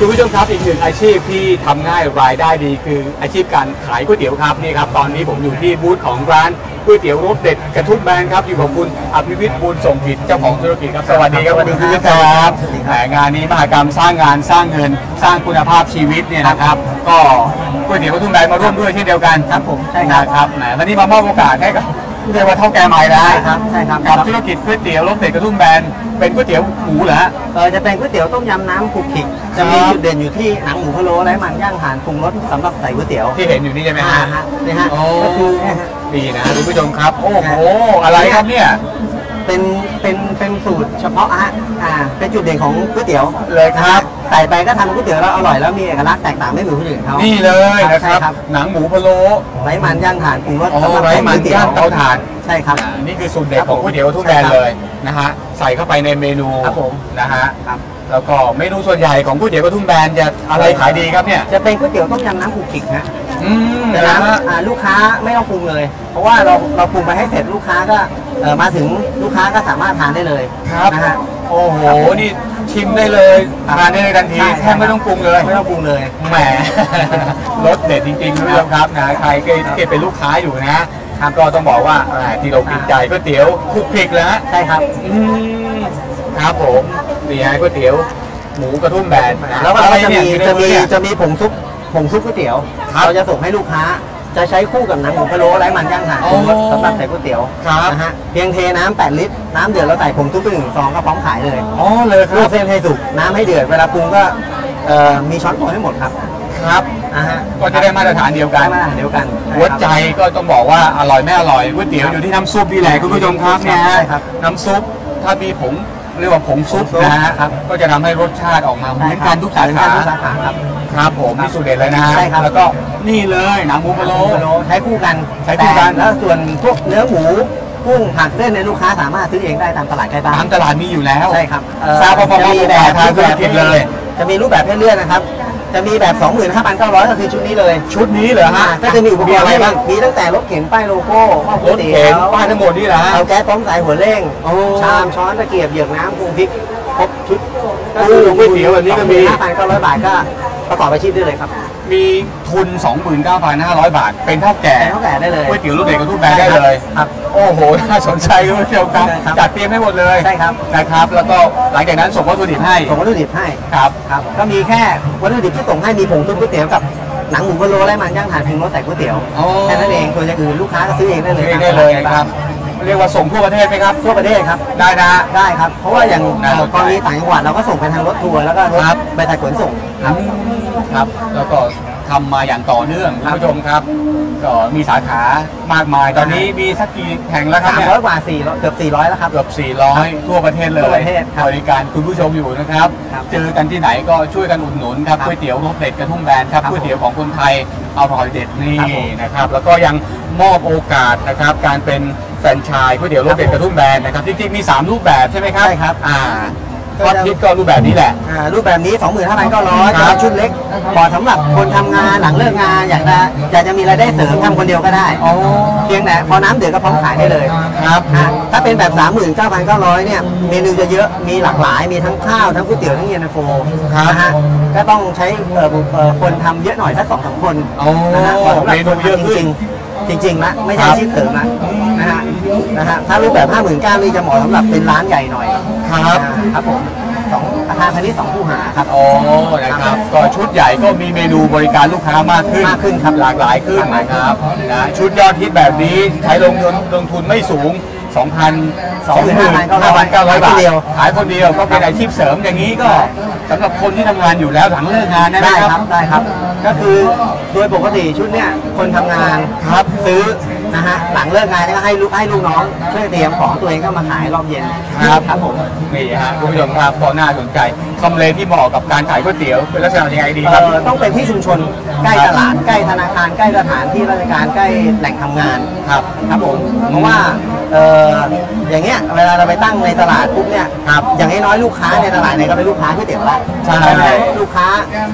คุณผู้ชมครับอีกหนึ่งอาชีพที่ทำง่ายรายได้ดีคืออาชีพการขายก๋วยเตี๋ยวครับนี่ครับตอนนี้ผมอยู่ที่บูธของร้านก๋วยเตี๋ยวรสเด็ดกระทุ่มแบนครับอยู่กับคุณอภิวิทย์บุญส่งผิดเจ้าของธุรกิจครับสวัสดีครับสวัสดีคุณครับอภิวิทย์ครับสวัสดีครับแหมงานนี้มหากรรมสร้างงานสร้างเงิน สร้างคุณภาพชีวิตเนี่ยนะครับ ก็ก๋วยเตี๋ยวกระทุ่มแบนมาร่วมด้วยเช่นเดียวกันครับผมใช่ครับนะครับแหมวันนี้มามอบโอกาสให้กับ เรียกว่าเท่าแก่ใหม่นะใช่ครับใช่ครับ กับธุรกิจก๋วยเตี๋ยวรสเด็ดกระทุ่มแบนเป็นก๋วยเตี๋ยวหมูเหรอฮะ เออจะเป็นก๋วยเตี๋ยวต้มยำน้ำคลุกคลิกจะมีจุดเด่นอยู่ที่หนังหมูพะโล้และมันย่างถ่านปรุงรสสำหรับใส่ก๋วยเตี๋ยวที่เห็นอยู่นี่ใช่ไหมอ่าฮะฮะนี่ฮะโอ้ก็คือเนี่ยฮะดีนะคุณผู้ชมครับ โอ้โหอะไรครับเนี่ยเป็นเป็นเป็นสูตรเฉพาะฮะอ่าเป็นจุดเด่นของก๋วยเตี๋ยวเลยครับ ใส่ไปก็ทำก๋วยเตี๋ยวแล้วอร่อยแล้วมีเอกลักษณ์แตกต่างไม่เหมือนคนอื่นเขานี่เลยนะครับใช่ครับหนังหมูพะโล้ไร้มันย่างถ่านปรุงรสอ๋อสำหรับไร้มันก๋วยเตี๋ยวย่างเตาถ่านใช่ครับ อ่านี่คือสูตรเด็ดของก๋วยเตี๋ยวทุกใช่แบรนครับด์เลยนะฮะใส่เข้าไปในเมนูครับผม นะฮะครับแล้วก็เมนูส่วนใหญ่ของก๋วยเตี๋ยวกระทุ่มแบนจะอะไรขายดีครับเนี่ยจะเป็นก๋วยเตี๋ยวต้มยำน้ำคลุกคลิกฮะอืมแต่นะร้านฮะอ่าลูกค้าไม่ต้องปรุงเลย เพราะว่าเราเราปรุงไปให้เสร็จลูกค้าก็เอ่อมาถึงลูกค้าก็สามารถทานได้เลยครับ นะฮะ โอ้โห นี่ชิมได้เลยทานได้เลยทันทีใช่แทบไม่ต้องปรุงเลย ไม่ต้องปรุงเลย แหม รสเด็ดจริงๆคุณผู้ชมครับนะ ใครเคยเคยเป็นลูกค้าอยู่นะก็ต้องบอกว่าแหมที่เราติดใจก๋วยเตี๋ยวคลุกคลิกแล้วฮะใช่ครับ อืมครับผมนี่ฮะก๋วยเตี๋ยวหมูกระทุ่มแบนนะแล้วก็อะไรจะเนี่ยมีอยู่ในจะมืมีอเนี่ยจะมีผงซุปผงซุปก๋วยเตี๋ยวครับเราจะส่งให้ลูกค้า จะใช้คู่กับหนังหมูพะโล้ไร้มันย่างถ่านปรุงรสโอ้สำหรับใส่ก๋วยเตี๋ยวครับนะฮะเพียงเทน้ำ8ลิตร น้ำเดือดแล้วใส่ผงซุปไปหนึ่งซองก็พร้อมขายเลยอ๋อเลยคลรัวบกเส้นให้สุกน้ำให้เดือดเวลาปรุงก็เอ่อมีช้อนโปรให้หมดครับครับ นะฮะก็จะได้มาตรฐานเดียวกัได้น มาตรฐานเดียวกันหัวใจก็ต้องบอกว่าอร่อยไม่อร่อยก๋วยเตี๋ยวอยู่ที่น้ำซุปนี่แหละคุณผู้ชมครับเนี่ยฮะใช่ครับ น้ำซุปถ้ามีผง เรียกว่าผงซุปผงซุปนะฮะครับก็จะทำให้รสชาติออกมาเหมือนกันทุกสาเหมือนขากันทุกสาขาครับ ครับผมนี่สูตรเด็ดเลยนะฮะใช่ครับ แล้วก็นี่เลยหนังหมูพะโล้พะโล้ ใช้คู่กันใช้คู่กัน แต่แล้วส่วนพวกเนื้อหมูกุ้งผักเส้นในยลูกค้าสามารถซื้อเองได้ตามตลาดใกล้บ้าตานมตลาดมีอยู่แล้วใช่ครับเอ่อทราบว่าพอจะมามีมีแบแบบบทางธุรกิจเลย จะมีรูปแบบให้เลือกนะครับ จะมีแบบ 25,900 ก็คือชุดนี้เลยชุดนี้เหรอฮะก็จะมีอุปกรณ์อะไรให้บ้างมีตั้งแต่รถเข็นป้ายโลโก้หม้อก๋รวยถเตี๋เข็นยวป้ายทั้งหมดนี่เหรอฮะ เตาแก๊สพร้อมสายหัวเร่งโอ้ชามช้อนตะเกียบเหยือกน้ำปรุงพริกครบชุดโอ้ก๋วยเตี๋ยวแบบนี้ก็มี 5,900 บาทก็ประกอบอาชีพได้เลยครับ มีทุน 29,500 บาท เป็นเท่าแก่เป็นเท่าแก่ได้เลยก๋วยเตี๋ยวรสเด็ดกระทุ่มแบนได้เลยครับโอ้โหน่าสนใจคุณผู้ชมครับใช่ครับจัดเตรียมให้หมดเลยใช่ครับนะครับ แล้วก็หลังจากนั้นส่งวัตถุดิบให้ส่งวัตถุดิบให้ครับครับก็มีแค่วัตถุดิบที่ส่งให้มีผงซุปก๋วยเตี๋ยวกับหนังหมูพะโล้และมันย่างถ่านปรุงรสใส่ก๋วยเตี๋ยวอ๋อแค่นั้นเองส่วนอย่างอื่นลูกค้าก็ซื้อเองได้เลยซื้อได้เลยครับ เรียกว่าส่งทั่วประเทศไหมครับ ทั่วประเทศครับ ได้นะฮะ ได้ครับ เพราะว่าอย่างน่าสนใจกรณีต่างจังหวัดเราก็ส่งไปทางรถทัวร์แล้วก็รถครับ บริษัทขนส่ง ครับ ครับ แล้วก็ทำมาอย่างต่อเนื่องคุณผู้ชมครับ ก็มีสาขามากมาย ตอนนี้มีสักกี่แห่งแล้วครับสามเนี่ยร้อยกว่าสี่เกือบสี่ร้อยแล้วครับ เกือบ400 ทั่วประเทศเลยทั่วประเทศครับบริการคุณผู้ชมอยู่นะครับ ครับเจอกันที่ไหนก็ช่วยกันอุดหนุนครับครับก๋วยเตี๋ยวรสเด็ดกระทุ่มแบนครับครับก๋วยเตี๋ยวของคนไทยอร่อยเด็ดนี่ครับผมนะครับ แล้วก็ยังมอบโอกาสนะครับ การเป็นแฟรนไชส์ก๋วยเตี๋ยวรสเด็ดกระทุ่มแบนนะครับจริงๆมี 3 รูปแบบใช่ไหมครับใช่ครับ อ่า ก็ทิศก็รูปแบบนี้แหละ อ่ารูปแบบนี้ 25,900ครัจะบเป็นชุดเล็กเหมาะสำหรับคนทำงานหลังเลิกงานอยากจะอยากจะมีรายได้เสริมทำคนเดียวก็ได้อ๋อเพียงแต่พอน้ำเดือดก็พร้อมขายได้เลยครับอะถ้าเป็นแบบ 39,900เนี่ยเมนูจะเยอะมีหลากหลายมีทั้งข้าวทั้งก๋วยเตี๋ยวทั้งเย็นตาโฟครับ นะฮะก็ต้องใช้เอ่อเอ่อคนทำเยอะหน่อยสักสองสามคนโอ้นะฮะพอสำหรับเมนูเยอะขึ้น จริงๆจริงๆนะไม่ใช่ครับอาชีพเสริมนะนะฮะนะฮะถ้ารูปแบบ 59,000นี่จะเหมาะสำหรับเป็นร้านใหญ่หน่อย ครับอ่าครับผมสองอาคารพาณิชย์สองคู่หาครับ โอ้นะครับ ก็ชุดใหญ่ก็มีเมนูบริการลูกค้ามากขึ้นมากขึ้นครับหลากหลายขึ้นนะครับนะชุดยอดฮิตแบบนี้ใช้ลงทุนลงทุนไม่สูง 2,000 25,900 บาทขายคนเดียวก็เป็นอาชีพเสริมอย่างนี้ก็สำหรับคนที่ทำงานอยู่แล้วหลังเลิกงานนะได้คครัรับ บได้ครับ ก็คือโดยปกติชุดเนี่ยคนทำงานครับซื้อนะฮะหลังเลิกงานก็ให้ลูกให้ลูกน้องช่วยเตรียมของตัวเองก็มาขายรอบเย็นครับ ครับผมนี่ฮะคุณผู้ชมครับก็น่าสนใจทำเลที่เหมาะกับการขายก๋วยเตี๋ยวเป็นลักษณะยังไงดีครับ เอ่อต้องเป็นที่ชุมชนใกล้ตลาดใกล้ธนาคารใกล้สถานที่ราชการใกล้แหล่งทำงาน ครับ ครับผมเพราะว่าเอ่ออย่างเงี้ยเวลาเราไปตั้งในตลาดปุ๊บเนี่ยครับอย่างน้อยๆลูกค้าในตลาดเนี่ยก็เป็นลูกค้าก๋วยเตี๋ยวละใช่ลูกค้า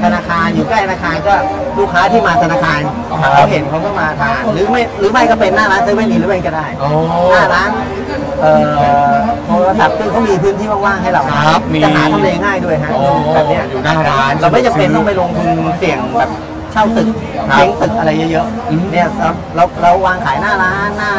ธนาคารอยู่ใกล้ธนาคารก็ลูกค้าที่มาธนาคารครับ เขาเห็นเขาก็มาทานหรือไม่หรือไม่ก็เป็นหน้าร้านเซเว่นอีเลเว่นก็ได้โอ้หน้าร้านเอ่อโทรรศัพท์ซึ่งเขามีพื้นที่ว่างๆให้เราครับมีจะหาทำเลง่ายด้วยฮะโอ้แบบเนี้ยอยู่หน้าร้านเราไม่จำเป็นต้องไปลงทุนเสี่ยงแบบเช่าตึกครับเซ้งตึกอะไรเยอะอืม ๆเนี่ยเราเราเราวางขายหน้าร้านหน้า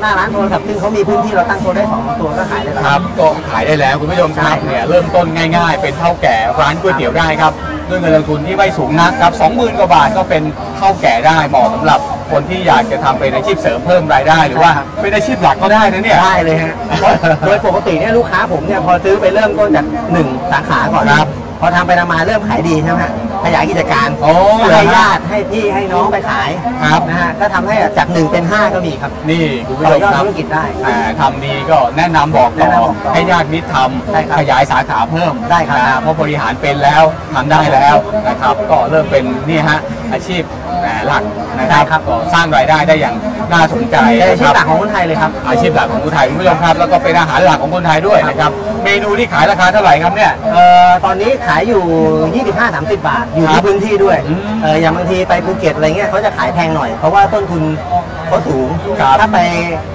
หน้าร้านโทรศัพท์ซึ่งเขามีพื้นที่เราตั้งโทรได้สองตัวก็ขายได้แล้ว ครับก็ขายได้แล้วคุณผู้ชมครับใช่เนี่ยเริ่มต้นง่ายๆ เป็นเท่าแก่ร้านก๋วยเตี๋ยวได้ครับด้วยเงินลงทุนที่ไม่สูงนักครับ20,000กว่าบาทก็เป็นเท่าแก่ได้เหมาะสำหรับ คนที่อยากจะทำเป็นอาชีพเสริมเพิ่มรายได้ หรือว่าเป็นอาชีพหลักก็ได้นะเนี่ย ได้เลยฮะเพราะโดยปกติเนี่ยลูกค้าผมเนี่ยพอซื้อไปเริ่มต้นจากหนึ่งสาขาก่อนครับพอทำไปทำมาเริ่มขายดีใช่ไหมฮะขยายกิจการโอ้ก็เหรอให้ฮะญาติให้พี่ให้น้องไปขายครับ นะฮะก็ทำให้จากหนึ่งเป็นห้าก็มีครับนี่คุณผู้ต่ชอมยอดครับ ธุรกิจได้ แต่ทำดีก็แนะนำบอกต่แนะนำอบอกต่อให้ญาติมิตรทใช่ครับำขยายสาขาเพิ่มได้ครับนะเพราะบริหารเป็นแล้วทำได้แล้วนะครับ ก็เริ่มเป็นนี่ฮะอาชีพ หลักนะครับก็สร้างรายได้ได้อย่างน่าสนใจเป็นอาชีพนะหคลัรับกของคนไทยเลยครับอาชีพหลักของคนไทยคุณผู้ชมครับแล้วก็เป็นอาหารหลักของคนไทยด้วยนะครับเมนูที่ขายราคาเท่าไหร่ครับเนี่ยเอ่อตอนนี้ขายอยู่ 25-30 บาท อยู่ครัที่บพื้นที่ด้วยอืมเอออย่างบางทีไปภูเก็ตอะไรเงี้ยเขาจะขายแพงหน่อย เพราะว่าต้นทุนเขาสูงครับถ้าไป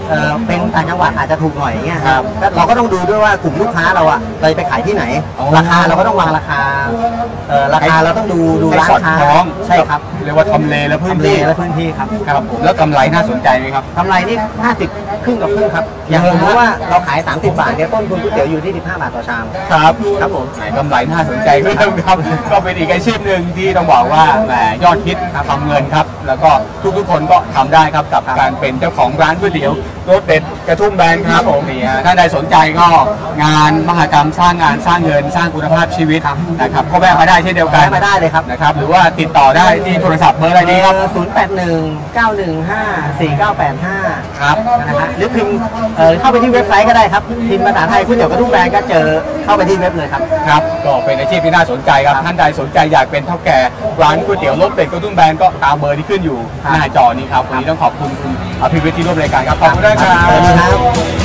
เอ่อเป็นต่างจังหวัดอาจจะถูกหน่อยเงี้ยครับแล้วเราก็ต้องดูด้วยว่ากลุ่มลูกค้าเราอะเราจะไปขายที่ไหนอ๋อราคาเราก็ต้องวางราคาเอ่อราคาเราต้องดูดูให้ร้านสอดค้าคล้องใช่ครับเรียกว่าทำเลและพื้นทำเลที่และพื้นที่ครับครับผมแล้วกำไรน่าสนใจไหมครับ กำไรนี่ 50 ครึ่งกับครึ่งครับ อย่างสมมติว่าเราขาย 30 บาทเนี่ยต้นทุนก๋วยเตี๋ยวอยู่ที่ 15 บาทต่อชาม ครับครับผมแหมกำไรน่าสนใจคุณผู้ชมครับ ก็เป็นอีกอาชีพหนึ่งที่ต้องบอกว่าแหมยอดฮิตทำเงินครับ แล้วก็ทุกๆคนก็ทำได้ครับกับการเป็นเจ้าของร้านก๋วยเตี๋ยวรสเด็ดกระทุ่มแบนครับผมนี่ฮะถ้าใดสนใจก็งานมหกรรมสร้างงานสร้างเงินสร้างคุณภาพชีวิตนะครับก็แวะมาได้เช่นเดียวกันแวะมาได้เลยครับนะครับ หรือว่าติดต่อได้ที่โทรศัพท์เบอร์อะไรดีครับ ศูนย์แปดหนึ่งเก้าหนึ่งห้าสี่เก้าแปดห้าครับ นะฮะหรือพิมพ์เอ่อเข้าไปที่เว็บไซต์ก็ได้ครับ พิมพ์ภาษาไทยก๋วยเตี๋ยวกระทุ่มแบนก็เจอเข้าไปที่เว็บเลยครับ ครับก็เป็นอาชีพที่น่าสนใจครับครับท่านใดสนใจอยากเป็นเท่าแก่ร้านก๋วยเตี๋ยวรสเป็ดกระตุ้มแบนก็ตามเบอร์ที่ขึ้นอยู่ครับหน้าจอนี้ครับวันนี้ต้องขอบคุณคุณอภิวิทย์ที่ร่วมรายการครับขอบคุณด้วยครัสวัสดีบครับ